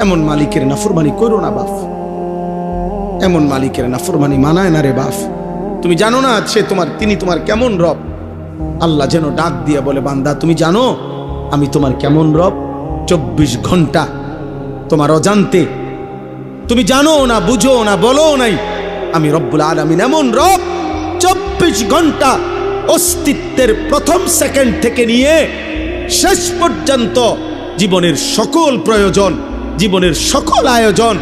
এমন মালিকের নাফরমানি করো না, বাপ। এমন মালিকের নাফরমানি মানায় না রে, বাপ। তুমি জানো না সে তোমার, তিনি তোমার কেমন রব? আল্লাহ যেন ডাক দিয়ে বলে, বান্দা, তুমি জানো আমি তোমার কেমন রব? চব্বিশ ঘণ্টা তোমার অজান্তে। তুমি জানো না বুঝো না বলো নাই, আমি রব্বুল আলমিন এমন রব। চব্বিশ ঘণ্টা অস্তিত্বের প্রথম সেকেন্ড থেকে নিয়ে শেষ পর্যন্ত জীবনের সকল প্রয়োজন জীবনের সকল আয়োজন,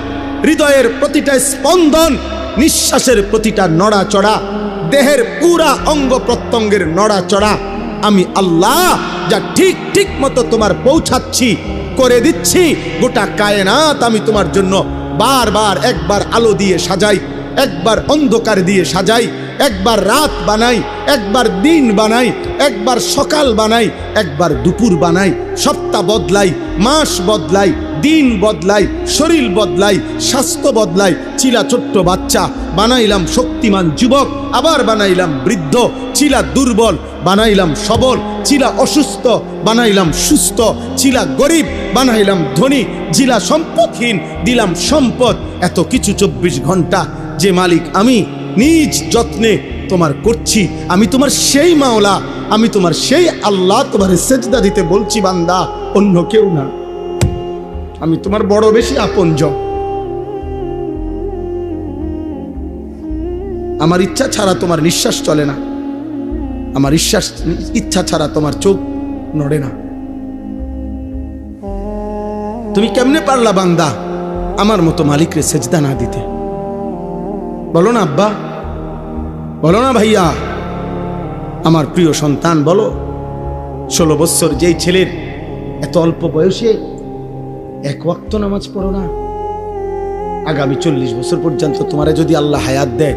হৃদয়ের প্রতিটা স্পন্দন, নিঃশ্বাসের প্রতিটা নড়াচড়া, দেহের পুরা অঙ্গ প্রত্যঙ্গের নড়াচড়া, আমি আল্লাহ যা ঠিক ঠিক মতো তোমার পৌঁছাচ্ছি, করে দিচ্ছি, গোটা কায়নাত আমি তোমার জন্য বারবার একবার আলো দিয়ে সাজাই। একবার অন্ধকার দিয়ে সাজাই, একবার রাত বানাই, একবার দিন বানাই, একবার সকাল বানাই, একবার দুপুর বানাই, সপ্তাহ বদলাই, মাস বদলাই, দিন বদলাই, শরীর বদলাই, স্বাস্থ্য বদলাই, চিলা ছোট্ট বাচ্চা, বানাইলাম শক্তিমান যুবক, আবার বানাইলাম বৃদ্ধ, চিলা দুর্বল, বানাইলাম সবল, চিলা অসুস্থ, বানাইলাম সুস্থ, চিলা গরিব, বানাইলাম ধনী জিলা সম্পদহীন, দিলাম সম্পদ, এত কিছু চব্বিশ ঘণ্টা যে মালিক, আমি নিজ যত্নে তোমার করছি। আমি তোমার সেই মাওলা, আমি তোমার সেই আল্লাহ তোমার সেজদা দিতে বলছি বান্দা, অন্য কেউ না। আমি তোমার বড় বেশি আপনজন। আমার ইচ্ছা ছাড়া তোমার নিঃশ্বাস চলে না। আমার ইচ্ছাস ইচ্ছা ছাড়া তোমার চোখ নড়ে না। তুমি কেমনে পারলা বান্দা আমার মতো মালিকরে সেজদা না দিতে? বলো না, আব্বা। বলো না ভাইয়া। আমার প্রিয় সন্তান, বলো। ষোলো বৎসর যেই ছেলের এত অল্প বয়সে এক ওয়াক্ত নামাজ পড়ো না। আগামী চল্লিশ বছর পর্যন্ত তোমারে যদি আল্লাহ হায়াত দেয়,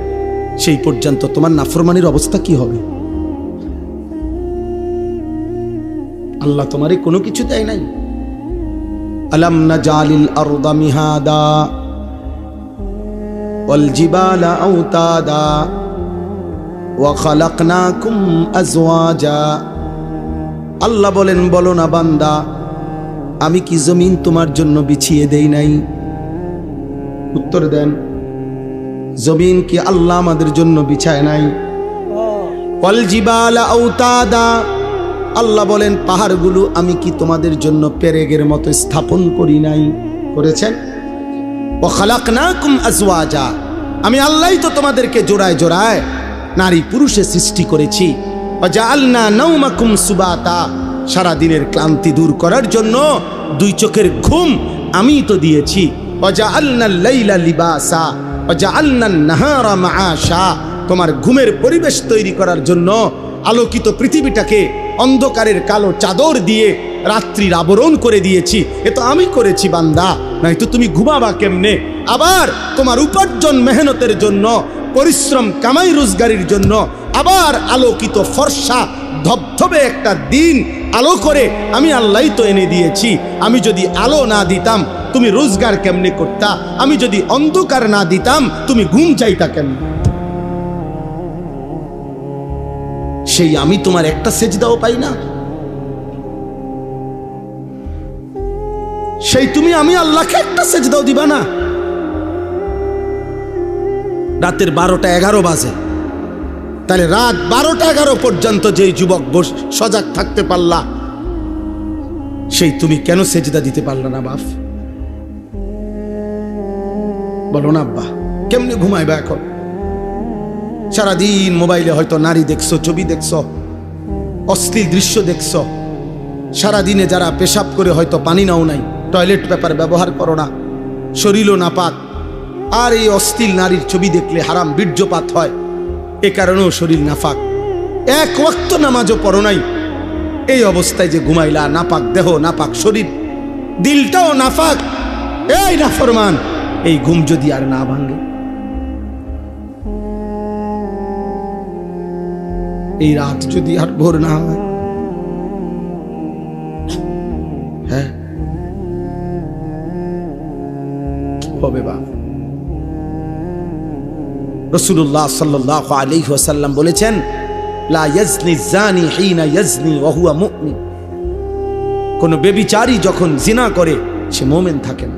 সেই পর্যন্ত তোমার নাফরমানির অবস্থা কি হবে? আল্লাহ তোমারে কোনো কিছু দেয় নাই। আলাম না জালিল আর মিহাদা। والجبال أوتادا وخلقناكم أزواجا আল্লাহ বলেন বলো না বান্দা আমি কি জমিন তোমার জন্য বিছিয়ে দেই নাই উত্তর দেন জমিন কি আল্লাহ আমাদের জন্য বিছায় নাই ওয়াল জিবালা আওতাদা আল্লাহ বলেন পাহাড়গুলো আমি কি তোমাদের জন্য পেরেগের মতো স্থাপন করি নাই করেছেন ও খালাকনাকুম আজওয়াজা। আমি আল্লাহই তো তোমাদেরকে জোড়ায় জোড়ায় নারী পুরুষে সৃষ্টি করেছি। সারা দিনের ক্লান্তি দূর করার জন্য দুই চোখের ঘুম আমি তো দিয়েছি। লিবাসা। তোমার ঘুমের পরিবেশ তৈরি করার জন্য আলোকিত পৃথিবীটাকে অন্ধকারের কালো চাদর দিয়ে রাত্রির আবরণ করে দিয়েছি। এ তো আমি করেছি, বান্দা। নয়তো তুমি ঘুমাবা কেমনে? আবার তোমার উপার্জন মেহনতের জন্য, পরিশ্রম কামাই রোজগারির জন্য, আবার আলোকিত ফর্সা, ধবধবে একটা দিন আলো করে আমি আল্লাহ তো এনে দিয়েছি। আমি যদি আলো না দিতাম, তুমি রোজগার কেমনে করতা? আমি যদি অন্ধকার না দিতাম, তুমি ঘুম চাইতা কেমনে? সেই আমি তোমার একটা সেজদাও পাই না। সেই তুমি আমি আল্লাহকে একটা সেজদাও দিবা না। রাতের বারোটা এগারো বাজে। তাহলে রাত বারোটা এগারো পর্যন্ত যেই যুবক সজাগ থাকতে পারলা, সেই তুমি কেন সেজদা দিতে পারলা না বাপ? বলো না আব্বা, কেমনি ঘুমাইবা এখন? সারাদিন মোবাইলে হয়তো নারী দেখছ, ছবি দেখছ, অশ্লীল দৃশ্য দেখছ। সারাদিনে যারা পেশাব করে হয়তো পানি নাও নাই। টয়লেট পেপার ব্যবহার করো না। শরীরও নাপাক। আর এই অস্থিল নারীর ছবি দেখলে হারাম, বীর্যপাত হয়। এ কারণেও শরীর নাফাক এক ওয়াক্ত নামাজও পড়ো নাই। এই অবস্থায় যে ঘুমাইলা, নাপাক দেহ, নাপাক শরীর, দিলটাও নাফাক এই নাফরমান এই ঘুম যদি আর না ভাঙে। এই রাত যদি আর ভোর না হয় হ্যাঁ হবে বা? রসুল্লাহ সাল্লাহ আলি ওয়াসাল্লাম বলেছেন কোন বেবিচারি যখন জিনা করে, সে মোমেন থাকে না।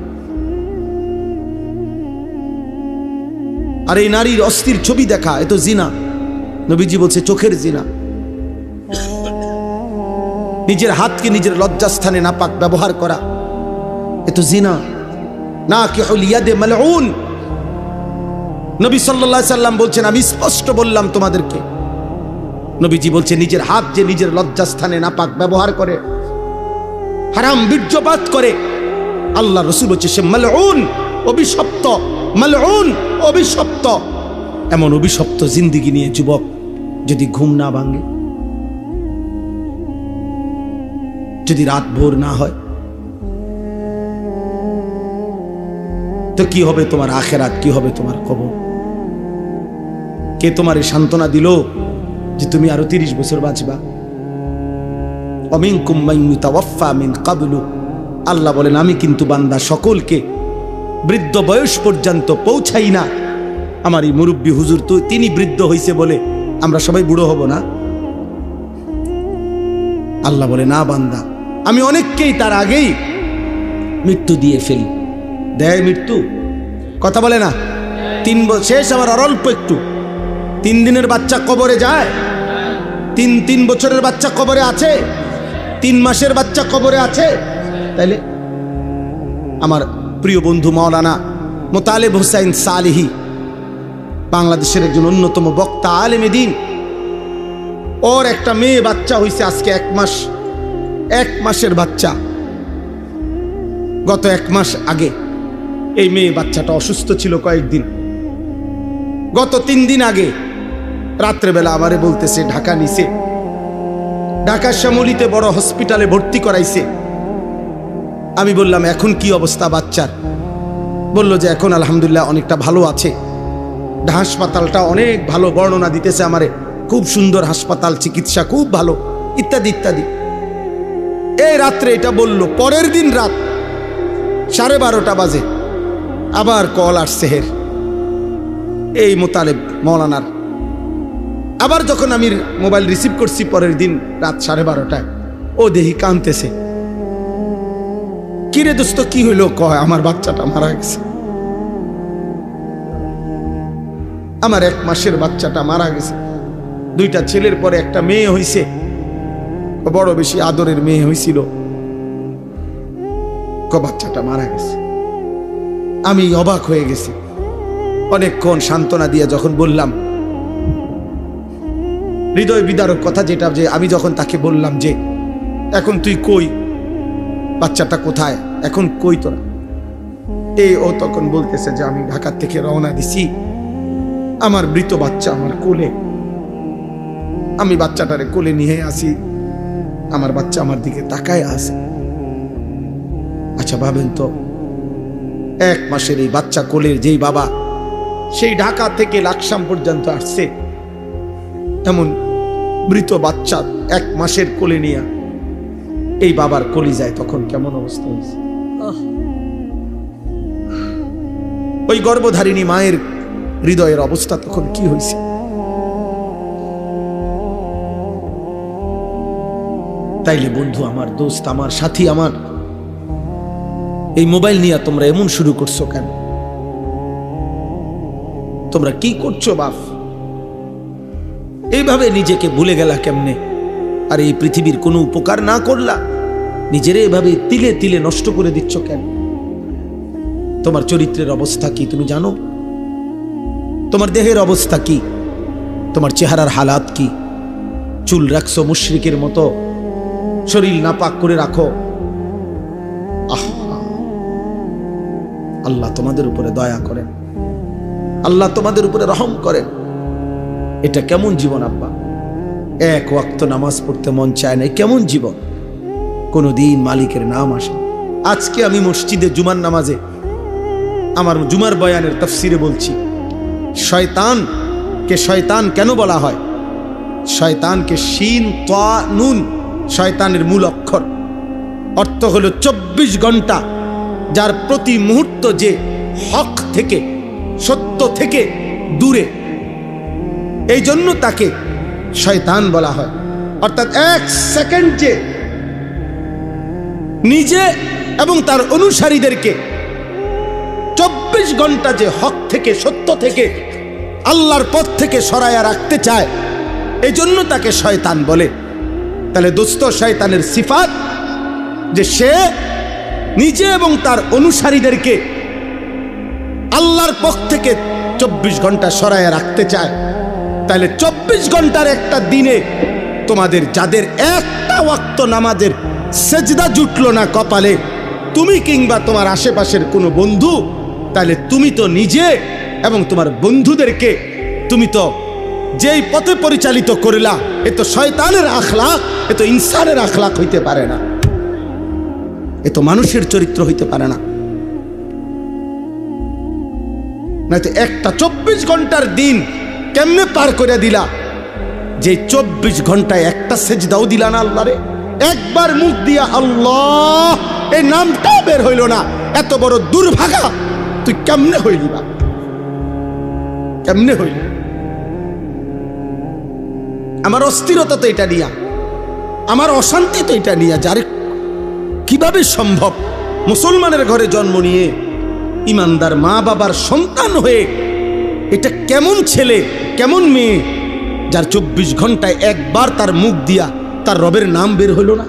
আর এই নারীর অস্থির ছবি দেখা এত জিনা। নবীজি বলছে, চোখের জিনা। নিজের হাতকে নিজের লজ্জাস্থানে নাপাক ব্যবহার করা এত জিনা। না কি ইয়াদে মালউন। নবী আলাইহি সাল্লাম বলছেন, আমি স্পষ্ট বললাম তোমাদেরকে। নবীজি বলছে নিজের হাত যে নিজের লজ্জাস্থানে নাপাক ব্যবহার করে, হারাম বীর্যপাত করে আল্লাহ রসুল হচ্ছে সে মালউন, অভিশপ্ত মালউন, অভিশপ্ত। এমন অভিশপ্ত জিন্দিগি নিয়ে যুবক যদি ঘুম না ভাঙে, যদি রাত ভোর না হয় তো কি হবে তোমার আখেরাত? কি হবে তোমার কবর? কে তোমার এই সান্ত্বনা দিল যে তুমি আরও তিরিশ বছর বাঁচবা? অমিনকুম মাইয়ুতাওয়াফা মিন কাবলু। আল্লাহ বলেন, আমি কিন্তু বান্দা সকলকে বৃদ্ধ বয়স পর্যন্ত পৌঁছাই না। আমার এই মুরব্বী হুজুর তো তিনি বৃদ্ধ হইছে বলে আমরা সবাই বুড়ো হব না? আল্লাহ বলে, না বান্দা, আমি অনেককেই তার আগেই মৃত্যু দিয়ে ফেলি। দেয় মৃত্যু। কথা বলে না। তিন শেষ আমার আর অল্প একটু। তিন দিনের বাচ্চা কবরে যায়। তিন তিন বছরের বাচ্চা কবরে আছে। তিন মাসের বাচ্চা কবরে আছে। তাইলে আমার প্রিয় বন্ধু মাওলানা মোতালেব হোসাইন সালিহি, বাংলাদেশের একজন অন্যতম বক্তা, আলেমে দিন। ওর একটা মেয়ে বাচ্চা হইছে আজকে এক মাস, এক মাসের বাচ্চা। গত এক মাস আগে। এই মেয়ে বাচ্চাটা অসুস্থ ছিল কয়েকদিন। গত তিন দিন আগে রাত্রেবেলা আমারে বলতেছে, ঢাকা নিছে। ঢাকার শ্যামলিতে বড় হসপিটালে ভর্তি করাইছে। আমি বললাম, এখন কি অবস্থা বাচ্চার? বলল যে, এখন আলহামদুলিল্লাহ অনেকটা ভালো আছে। হাসপাতালটা অনেক ভালো বর্ণনা দিতেছে আমারে। খুব সুন্দর হাসপাতাল, চিকিৎসা খুব ভালো। ইত্যাদি ইত্যাদি। এই রাত্রে এটা বলল, পরের দিন রাত সাড়ে বারোটা বাজে। আবার কল আসছে হের। এই মোতালেব মৌলানার। আবার যখন আমি মোবাইল রিসিভ করছি পরের দিন রাত সাড়ে বারোটায়, ও দেহি কানতেছে কিরে দোস্ত, কি হইল? কয়, আমার বাচ্চাটা মারা গেছে। আমার এক মাসের বাচ্চাটা মারা গেছে। দুইটা ছেলের পরে একটা মেয়ে হইছে। বড় বেশি আদরের মেয়ে হইছিল। ক বাচ্চাটা মারা গেছে। আমি অবাক হয়ে গেছি। অনেকক্ষণ সান্ত্বনা দিয়ে যখন বললাম, হৃদয় বিদারক কথা যেটা যে আমি যখন তাকে বললাম যে, এখন তুই কই? বাচ্চাটা কোথায়? এখন কই তোরা? এই ও তখন বলতেছে যে, আমি ঢাকার থেকে রওনা দিছি। আমার মৃত বাচ্চা আমার কোলে। আমি বাচ্চাটারে কোলে নিয়ে আসি। আমার বাচ্চা আমার দিকে তাকায় আসে আচ্ছা ভাবেন তো এক মাসের এই বাচ্চা কোলের যেই বাবা সেই ঢাকা থেকে লাকসাম পর্যন্ত আসছে। এমন মৃত বাচ্চা এক মাসের কোলে নিয়ে এই বাবার কলি যায় তখন কেমন অবস্থা হয়েছে। ওই গর্ভধারিণী মায়ের হৃদয়ের অবস্থা তখন কি হয়েছে? তাইলে বন্ধু আমার দোস্ত আমার সাথী আমার এই মোবাইল নিয়ে তোমরা এমন শুরু করছ কেন? তোমরা কি করছ বাপ? এইভাবে নিজেকে ভুলে গেলা কেমনে? আর এই পৃথিবীর কোনো উপকার না করলা? নিজেরে এভাবে তিলে তিলে নষ্ট করে দিচ্ছ কেন? তোমার চরিত্রের অবস্থা কি তুমি জানো? তোমার দেহের অবস্থা কি? তোমার চেহারার হালাত কি? চুল রাখছো মুশরিকের মতো, শরীর নাপাক করে রাখো। আল্লাহ তোমাদের উপরে দয়া করেন। আল্লাহ তোমাদের উপরে রহম করেন। এটা কেমন জীবন, আব্বা? এক ওয়াক্ত নামাজ পড়তে মন চায় না কেমন জীবন? কোনো দিন মালিকের নাম আসে আজকে আমি মসজিদে জুমার নামাজে আমার জুমার বয়ানের তফসিরে বলছি, শয়তান কে শয়তান কেন বলা হয়? শয়তানকে শিন, তা, নুন, শয়তানের মূল অক্ষর। অর্থ হলো চব্বিশ ঘণ্টা যার প্রতি মুহূর্ত যে হক থেকে, সত্য থেকে দূরে, এই জন্য তাকে শয়তান বলা হয়। অর্থাৎ এক সেকেন্ড যে নিজে এবং তার অনুসারীদেরকে চব্বিশ ঘণ্টা যে হক থেকে, সত্য থেকে, আল্লাহর পথ থেকে সরাইয়া রাখতে চায়, এই জন্য তাকে শয়তান বলে। তাহলে দোস্ত, শয়তানের সিফাত যে সে নিজে এবং তার অনুসারীদেরকে আল্লাহর পক্ষ থেকে চব্বিশ ঘণ্টা সরাইয়া রাখতে চায়। তাহলে চব্বিশ ঘণ্টার একটা দিনে তোমাদের যাদের একটা ওয়াক্ত নামাজের সেজদা জুটলো না কপালে, তুমি কিংবা তোমার আশেপাশের কোনো বন্ধু তাহলে তুমি তো নিজে এবং তোমার বন্ধুদেরকে তুমি তো যেই পথে পরিচালিত করিলা, এ তো শয়তানের আখলাক এ তো ইনসানের আখলাক হইতে পারে না। এ তো মানুষের চরিত্র হইতে পারে না। নয়তো একটা চব্বিশ ঘণ্টার দিন কেমনে পার করে দিলা? যে চব্বিশ ঘন্টায় একটা সেজদাও দিলা না আল্লাহরে, একবার মুখ দিয়া আল্লাহ এই নামটা বের হইল না। এত বড় দুর্ভাগা, তুই কেমনে হইলি বা? কেমনে হইলি? আমার অস্থিরতা তো এটা নিয়া, আমার অশান্তি তো এটা নিয়া, যারে কীভাবে সম্ভব? মুসলমানের ঘরে জন্ম নিয়ে ইমানদার মা বাবার সন্তান হয়ে এটা কেমন ছেলে, কেমন মেয়ে, যার চব্বিশ ঘন্টায় একবার তার মুখ দিয়া তার রবের নাম বের হলো না?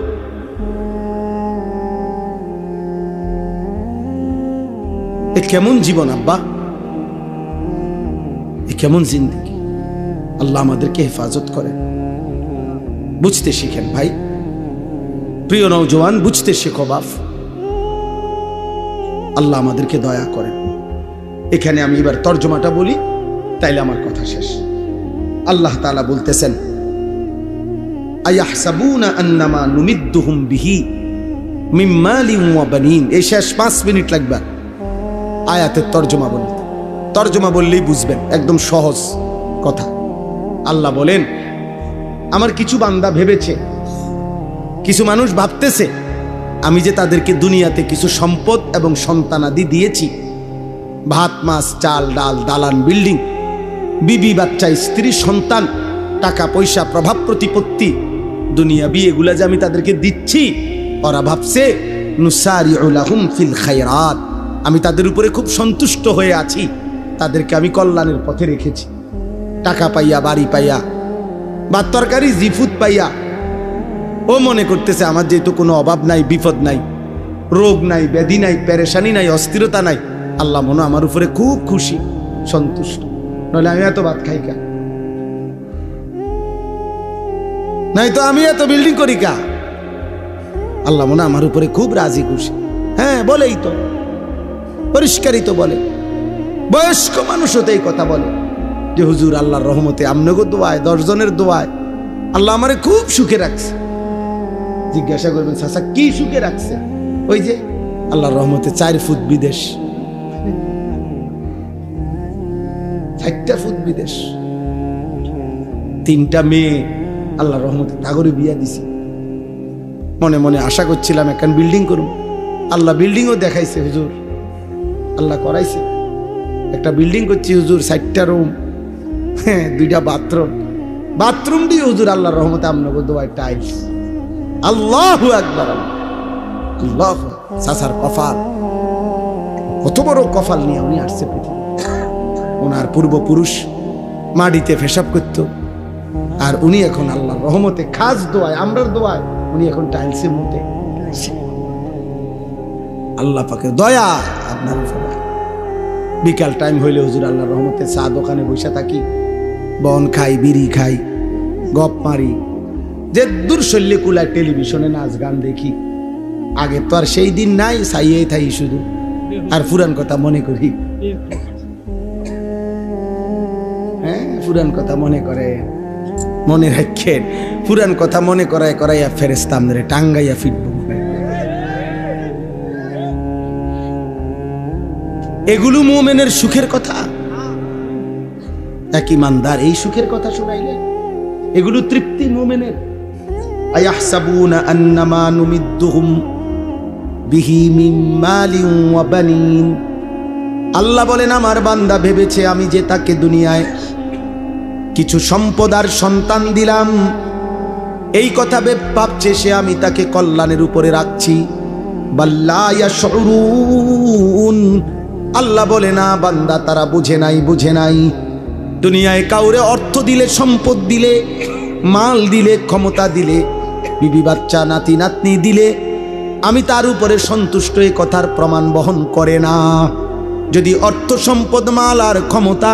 এ কেমন জীবন আব্বা? এ কেমন জিন্দগি? আল্লাহ আমাদেরকে হেফাজত করেন। বুঝতে শিখেন ভাই। প্রিয় নৌজওয়ান বুঝতে শেখো বাফ আল্লাহ আমাদেরকে দয়া করেন। এখানে আমি এবার তর্জমাটা বলি, তাইলে আমার কথা শেষ। আল্লাহ তাআলা বলতেছেন ওয়া বানিন। শেষ পাঁচ মিনিট লাগবে। আয়াতের তর্জমা তর্জমা বললেই বুঝবেন, একদম সহজ কথা। আল্লাহ বলেন, আমার কিছু বান্দা ভেবেছে কিছু মানুষ ভাবতেছে, আমি যে তাদেরকে দুনিয়াতে কিছু সম্পদ এবং সন্তানাদি দিয়েছি। ভাত, মাছ, চাল, ডাল, দালান, বিল্ডিং, বিবি, বাচ্চা, স্ত্রী, সন্তান, টাকা, পয়সা, প্রভাব, প্রতিপত্তি, দুনিয়া বিয়েগুলা যে আমি তাদেরকে দিচ্ছি, ওরা ভাবছে ফিল খায়রাত, আমি তাদের উপরে খুব সন্তুষ্ট হয়ে আছি, তাদেরকে আমি কল্যাণের পথে রেখেছি। টাকা পাইয়া, বাড়ি পাইয়া বা তরকারি, জিফুত পাইয়া ও মনে করতেছে আমার যেহেতু কোনো অভাব নাই, বিপদ নাই, রোগ নাই, ব্যাধি নাই প্যারেশানি নাই, অস্থিরতা নাই, আল্লাহ মনে আমার উপরে খুব খুশি, সন্তুষ্ট। নইলে আমি এত ভাত খাই কা? নাই তো আমি এত বিল্ডিং করি কা? আল্লাহ মনে আমার উপরে খুব রাজি খুশি। হ্যাঁ বলেই তো। পরিষ্কারই তো বলে। বয়স্ক মানুষও তো এই কথা বলে যে, হুজুর আল্লাহর রহমতে আমনগো দোয়ায়, দশজনের দোয়ায় আল্লাহ আমারে খুব সুখে রাখছে। জিজ্ঞাসা করবেন, চাচা, কি সুখে রাখছে ওই যে আল্লাহর রহমতে চার ফুট বিদেশ। চারটা ফুট বিদেশ। তিনটা মেয়ে আল্লাহর রহমতে তাগরে বিয়া দিছি। মনে মনে আশা করছিলাম এখন বিল্ডিং করুন আল্লাহ বিল্ডিংও দেখাইছে, হুজুর। আল্লাহ করাইছে। একটা বিল্ডিং করছি, হুজুর, চারটা রুম। হ্যাঁ দুইটা বাথরুম। বাথরুম দিয়ে হুজুর আল্লাহর রহমতে আপনাকে দোয়াই টাইলস আল্লাহ একবার আল্লাহ সাসার কফাল কত বড় কফাল নিয়ে উনি আসছে পৃথিবী ওনার পূর্বপুরুষ মাটিতে ফেসাব করত, আর উনি এখন আল্লাহ রহমতে খাস দোয়ায়, আমরার দোয়ায় উনি এখন টাইলসের মধ্যে আল্লাহ পাকে দয়া আপনার বিকাল টাইম হইলে হুজুর আল্লাহর রহমতে চা দোকানে বসে থাকি, বন খাই, বিড়ি খাই, গপ মারি যে দূর শল্যে কুলায় টেলিভিশনে নাচ গান দেখি। আগে তো আর সেই দিন নাই, সাইয়েই থাই শুধু। আর পুরান কথা মনে করি। হ্যাঁ পুরান কথা মনে করে, মনে রাখেন পুরান কথা মনে করায় করাইয়া ফেরেস্তা আমাদের টাঙ্গাইয়া ফিরব এগুলো মোমেনের সুখের কথা? এক ইমানদার এই সুখের কথা শুনাইলেন এগুলো তৃপ্তি মোমেনের? আয়াহসাবুনা আন্নামা নুমিদ্দুহুম বিহি মিন মালিন ওয়া বানিন আল্লাহ বলেন, আমার বান্দা ভেবেছে আমি যে তাকে দুনিয়ায় কিছু সম্পদ আর সন্তান দিলাম। এই কথা ভেব, ভাবছে সে, আমি তাকে কল্যাণের উপরে রাখছি। আল্লাহ বলে, না বান্দা, তারা বুঝে নাই বুঝে নাই। দুনিয়ায় কাউরে অর্থ দিলে, সম্পদ দিলে, মাল দিলে, ক্ষমতা দিলে বিবি বাচ্চা নাতি নাতনি দিলে আমি তার উপরে সন্তুষ্ট এই কথার প্রমাণ বহন করে না। যদি অর্থ সম্পদ, মাল আর ক্ষমতা,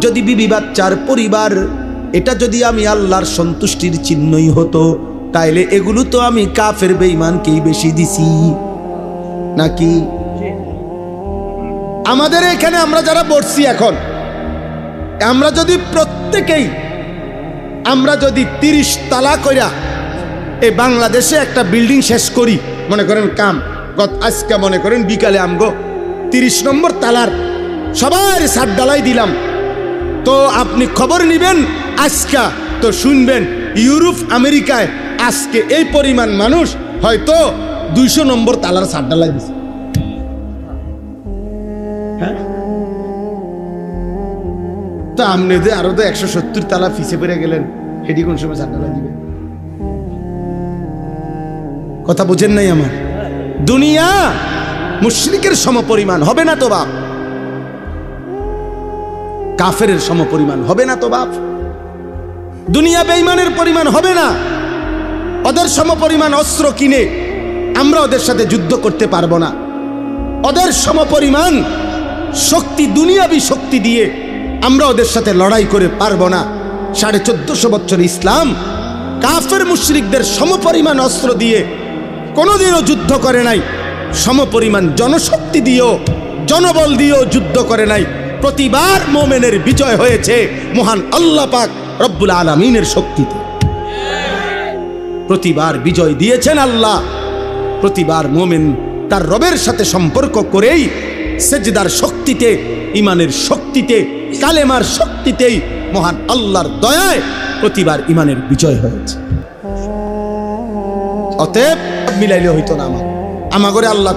যদি বিবি বাচ্চার পরিবার, এটা যদি আমি আল্লাহর সন্তুষ্টির চিহ্নই হতো, তাইলে এগুলো তো আমি কাফের বেইমানকেই বেশি দিছি। নাকি? আমাদের এখানে আমরা যারা বসছি এখন, আমরা যদি প্রত্যেকেই, আমরা যদি তিরিশ তালা কইরা এই বাংলাদেশে একটা বিল্ডিং শেষ করি। মনে করেন কাম। গত আজকে মনে করেন বিকালে আমগো তিরিশ নম্বর তালার সবার সাত ডালাই দিলাম। তো আপনি খবর নিবেন, আজকা তো শুনবেন ইউরোপ, আমেরিকায় আজকে এই পরিমাণ মানুষ হয়তো দুইশো নম্বর তালার সাত ডালাই দিছে। হ্যাঁ? তো আপনি আরও তো একশো সত্তর তালা ফিসে পেরে গেলেন, হেডি কোন সময় সাত ডালাই দিবে কথা বুঝেন নাই আমার? দুনিয়া মুশরিকের সমপরিমাণ, হবে না তো বাপ? কাফের সমপরিমাণ, হবে না তো বাপ? দুনিয়া বেইমানের পরিমাণ, হবে না? ওদের সমপরিমাণ অস্ত্র কিনে আমরা ওদের সাথে যুদ্ধ করতে পারব না। ওদের সমপরিমাণ শক্তি, দুনিয়াবি শক্তি দিয়ে আমরা ওদের সাথে লড়াই করে পারব না। সাড়ে চোদ্দশো বছর ইসলাম কাফের মুশরিকদের সমপরিমাণ অস্ত্র দিয়ে কোনোদিনও যুদ্ধ করে নাই। সমপরিমাণ জনশক্তি দিয়েও, জনবল দিয়েও যুদ্ধ করে নাই। প্রতিবার মোমেনের বিজয় হয়েছে মহান আল্লাহ পাক রব্বুল আলমিনের শক্তিতে। প্রতিবার বিজয় দিয়েছেন আল্লাহ। প্রতিবার মোমেন তার রবের সাথে সম্পর্ক করেই সেজদার শক্তিতে ইমানের শক্তিতে, কালেমার শক্তিতেই মহান আল্লাহর দয়ায় প্রতিবার ইমানের বিজয় হয়েছে। অতএব মিলাইলে হইতো না আমার। আমাগরে আল্লাহ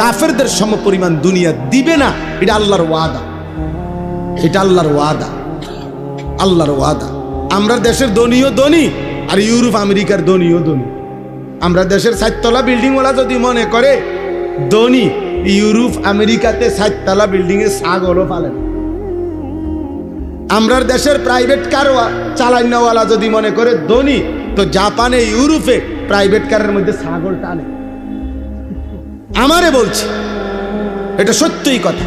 কাফেরদের সমপরিমাণ দুনিয়া দিবে না, এটা আল্লাহর ওয়াদা। এটা আল্লাহর ওয়াদা। আল্লাহর ওয়াদা। আমরা দেশের ধনীও ধনী, আর ইউরোপ, আমেরিকার ধনীও ধনী। আমরা দেশের সাততলা বিল্ডিংওয়ালা যদি মনে করে, ধনী, ইউরোপ, আমেরিকাতে সাততলা বিল্ডিং এ ছাগলও পালেন আমরার দেশের প্রাইভেট কার চালান্নাওয়ালা যদি মনে করে ধনী, তো জাপানে, ইউরোপে প্রাইভেট কারের মধ্যে ছাগল টানে। আমারে বলছি, এটা সত্যই কথা।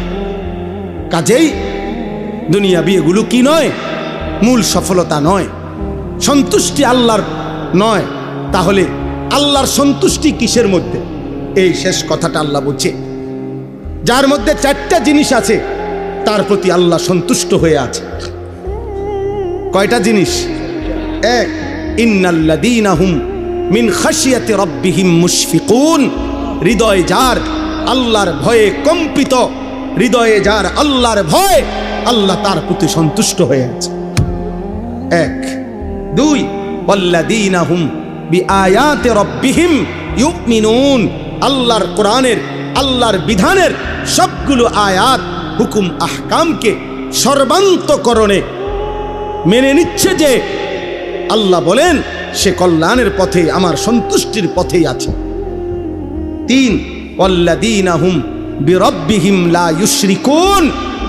কাজেই দুনিয়া বিয়েগুলো কি নয়, মূল সফলতা নয়, সন্তুষ্টি আল্লাহর নয়, তাহলে আল্লাহর সন্তুষ্টি কিসের মধ্যে? এই শেষ কথাটা আল্লাহ বলছে, যার মধ্যে চারটা জিনিস আছে, তার প্রতি আল্লাহ সন্তুষ্ট হয়ে আছে। কয়টা জিনিস? এক ইন্নাল্লাযীনাহুম মিন খাশিয়াতি রাব্বিহিম মুশফিকুন। হৃদয় যার আল্লাহর ভয়ে কম্পিত, হৃদয়ে যার আল্লাহর ভয়, আল্লাহ তার প্রতি সন্তুষ্ট হয়ে আছে। এক। দুই। ওয়াল্লাযীনাহুম বিআয়াতি রাব্বিহিম ইউমিনুন। আল্লাহর কোরআনের, আল্লাহর বিধানের সবগুলো আয়াত, হুকুম, আহকামকে সর্বান্তকরণে মেনে নিচ্ছে যে আল্লাহ বলেন সে কল্যাণের পথে, আমার সন্তুষ্টির পথেই আছে। তিন, ওয়াল্লাযীনাহুম বিরব্বিহিম লা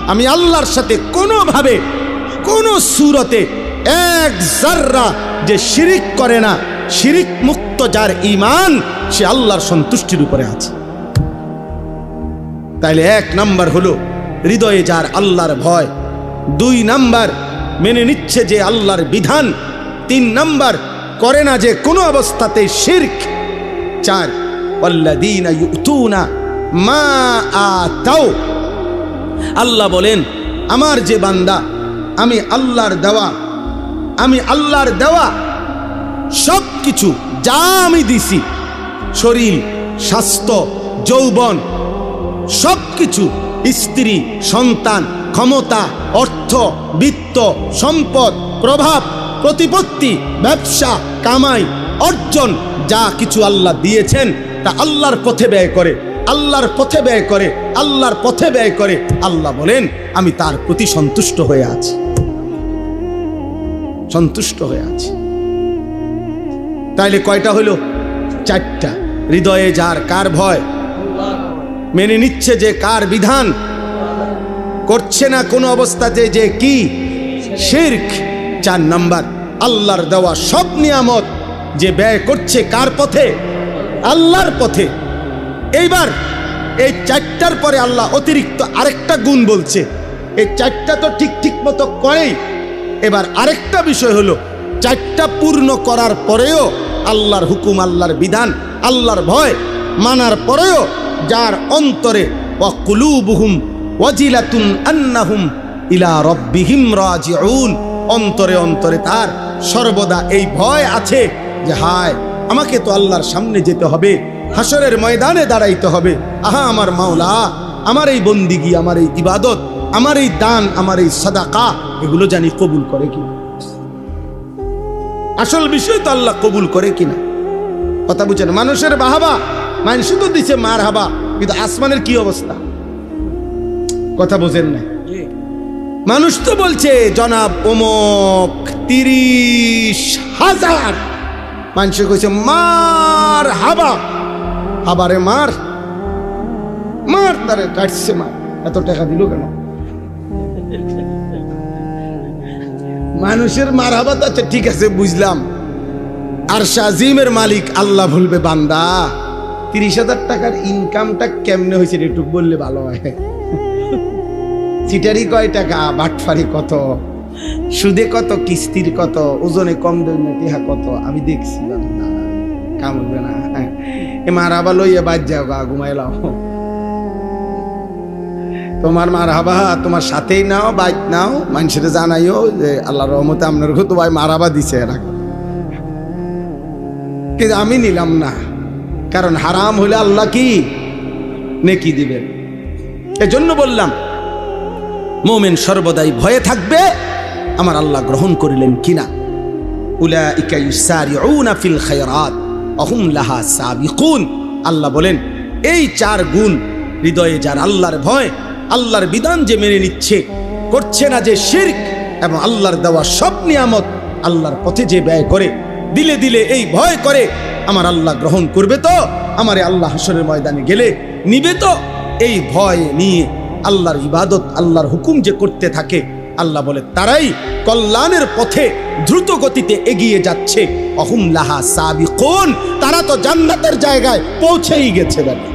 আমি আল্লাহর সাথে কোনোভাবে, কোনো সুরতে এক জাররা যে শিরিক করে না, শিরিক মুক্ত যার ঈমান, সে আল্লাহর সন্তুষ্টির উপরে আছে। তাইলে এক নাম্বার হলো হৃদয়ে যার আল্লাহর ভয়। দুই নাম্বার, মেনে নিচ্ছে যে আল্লাহর বিধান। তিন নাম্বার করে না যে কোনো অবস্থাতে শির্ক। চার মা আল্লাহ বলেন, আমার যে বান্দা, আমি আল্লাহর দেওয়া, আমি আল্লাহর দেওয়া সব কিছু যা আমি দিছি, শরীর, স্বাস্থ্য, যৌবন সব কিছু স্ত্রী, সন্তান, ক্ষমতা, অর্থ, বৃত্ত, সম্পদ, প্রভাব, প্রতিপত্তি, ব্যবসা কামাই, অর্জন, যা কিছু আল্লাহ দিয়েছেন, তা আল্লাহর পথে ব্যয় করে, আল্লাহর পথে ব্যয় করে, আল্লাহর পথে ব্যয় করে। আল্লাহ বলেন, আমি তার প্রতি সন্তুষ্ট হয়ে আছি। সন্তুষ্ট হয়ে আছি। তাইলে কয়টা হলো? চারটা। হৃদয়ে যার কার ভয়, মেনে নিচ্ছে যে কার বিধান, করছে না কোনো অবস্থাতে যে কি, শির্ক, চার নাম্বার। আল্লাহর দেওয়া সব নিয়ামত যে ব্যয় করছে কার পথে? আল্লাহর পথে। এইবার এই চারটার পরে আল্লাহ অতিরিক্ত আরেকটা গুণ বলছে। এই চারটা তো ঠিক ঠিক মতো করেই। এবার আরেকটা বিষয় হলো, চারটা পূর্ণ করার পরেও আল্লাহর হুকুম, আল্লাহর বিধান, আল্লাহর ভয় মানার পরেও যার অন্তরে ওয়াকুলুবুহুম ওয়াজিলাতুন আন্নাহুম ইলা রব্বিহিম রাজিউন, অন্তরে অন্তরে তার সর্বদা এই ভয় আছে যে হায়, আমাকে তো আল্লাহর সামনে যেতে হবে হাসরের ময়দানে দাঁড়াইতে হবে। আহা, আমার মাওলা, আমার এই বন্দিগি, আমার এই ইবাদত, আমার এই দান, আমার এই সাদাকা, এগুলো জানি কবুল করে কি আসল বিষয় তো আল্লাহ কবুল করে কিনা কথা বুঝেন মানুষের বাহাবা, মানুষ তো দিছে মার হাবা কিন্তু আসমানের কি অবস্থা? কথা বোঝেন না মানুষ তো বলছে, জনাব অমক তিরিশ হাজার। মানুষ কইছে, মার হাবা। হাবারে মার। মার তারে, কাটছে মার। এত টাকা দিল কেন? মানুষের মার হাবা তো আচ্ছা ঠিক আছে, বুঝলাম। আর শাজিমের মালিক আল্লাহ ভুলবে বান্দা। তিরিশ হাজার টাকার ইনকামটা কেমনে হয়েছে একটু বললে ভালো হয়। চিটারি কয় টাকা, বাটফারি কত, সুদে কত, কিস্তির কত, ওজনে কম দৈন্যতিহা কত, আমি দেখছি বান্দা কাম হইবে না। এ মার হাবা লইয়া বাদ যাও গা ঘুমাইলাম তোমার মার হাবা, তোমার সাথেই নাও, বাইক নাও, মানুষের জানাইও যে আল্লাহ রহমতে আপনার তো ভাই মার হাবা দিছে এরা কিন্তু আমি নিলাম না, কারণ হারাম হলে আল্লাহ কি? নেকি দিবেন। এজন্য বললাম মোমেন সর্বদাই ভয়ে থাকবে। আমার আল্লাহ গ্রহণ করিলেন কিনা? আল্লাহ বলেন, এই চার গুণ হৃদয়ে যার আল্লাহর ভয়, আল্লাহর বিধান যে মেনে নিচ্ছে, করছে না যে শিরক এবং আল্লাহর দেওয়া সব নিয়ামত আল্লাহর পথে যে ব্যয় করে, দিলে দিলে এই ভয় করে, আমার আল্লাহ গ্রহণ করবে তো? আমারে আল্লাহ হাসরের ময়দানে গেলে নিবে তো? এই ভয় নিয়ে আল্লাহর ইবাদত, আল্লাহর হুকুম যে করতে থাকে, আল্লাহ বলে, তারাই কল্যাণের পথে দ্রুত গতিতে এগিয়ে যাচ্ছে। অহুম লাহা সাবিকুন, তারা তো জান্নাতের জায়গায় পৌঁছেই গেছে বেটা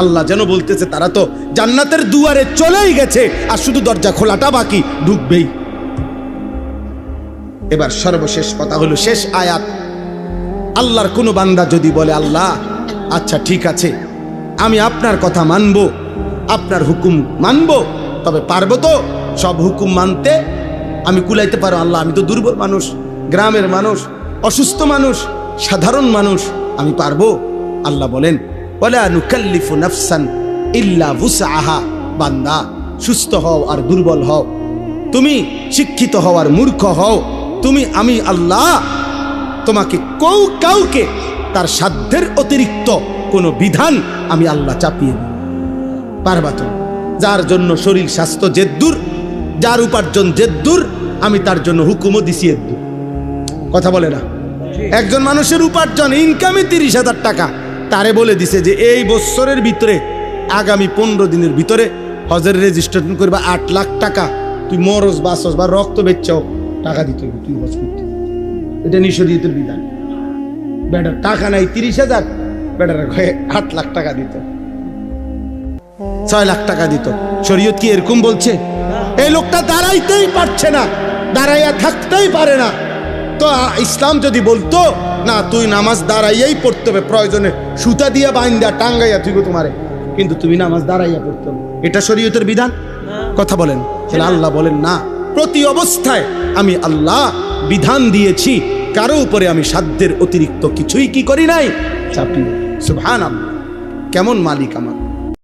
আল্লাহ যেন বলতেছে, তারা তো জান্নাতের দুয়ারে চলেই গেছে, আর শুধু দরজা খোলাটা বাকি, ঢুকবেই। এবার সর্বশেষ কথা হলো, শেষ আয়াত। আল্লাহর কোনো বান্দা যদি বলে, আল্লাহ আচ্ছা ঠিক আছে, আমি আপনার কথা মানব। আপনার হুকুম মানব, তবে পারব তো সব হুকুম মানতে। আমি কুলাইতে পারো আল্লাহ, আমি তো দুর্বল মানুষ, গ্রামের মানুষ, অসুস্থ মানুষ, সাধারণ মানুষ, আমি পারব, আল্লাহ বলেন ওলা নুকাল্লিফু নাফসান ইল্লা আহা বান্দা, সুস্থ হও আর দুর্বল হও। তুমি শিক্ষিত হও আর মূর্খ হও। তুমি, আমি আল্লাহ, তোমাকে কৌ কাউকে তার সাধ্যের অতিরিক্ত কোনো বিধান আমি আল্লাহ চাপিয়ে দিই। পারবা তো যার জন্য শরীর স্বাস্থ্য জেদ্দুর, যার উপার্জন জেদ্দুর, আমি তার জন্য হুকুমও দিছি এদ্দুর। কথা বলে না। একজন মানুষের উপার্জন ইনকামই তিরিশ হাজার টাকা। তারে বলে দিছে যে এই বছরের ভিতরে, আগামী পনেরো দিনের ভিতরে হজের রেজিস্ট্রেশন করবা আট লাখ টাকা। তুই মরস বাসস বা রক্ত বেচাও টাকা দিতে হবে, তুই হজ করতে। এটা নিঃসরিয়তের বিধান। বেটার টাকা নাই, তিরিশ হাজার। বেটার আট লাখ টাকা দিত ছয় লাখ টাকা দিত। শরীয়ত কি এরকম বলছে? এই লোকটা দাঁড়াইতেই পারছে না দাঁড়াইয়া থাকতেই পারে না। তো ইসলাম যদি বলতো না তুই নামাজ দাঁড়াইয়াই পড়তে হবে প্রয়োজনে সুতা দিয়ে বাইন্দা টাঙ্গাইয়া তুই তোমারে। কিন্তু তুমি নামাজ দাঁড়াইয়া পড়তে এটা শরীয়তের বিধান? কথা বলেন। তাহলে আল্লাহ বলেন না প্রতি অবস্থায় আমি আল্লাহ বিধান দিয়েছি কারও উপরে আমি সাধ্যের অতিরিক্ত কিছুই কি করি নাই? চাপিয়ে। সুবহান কেমন মালিক আমার?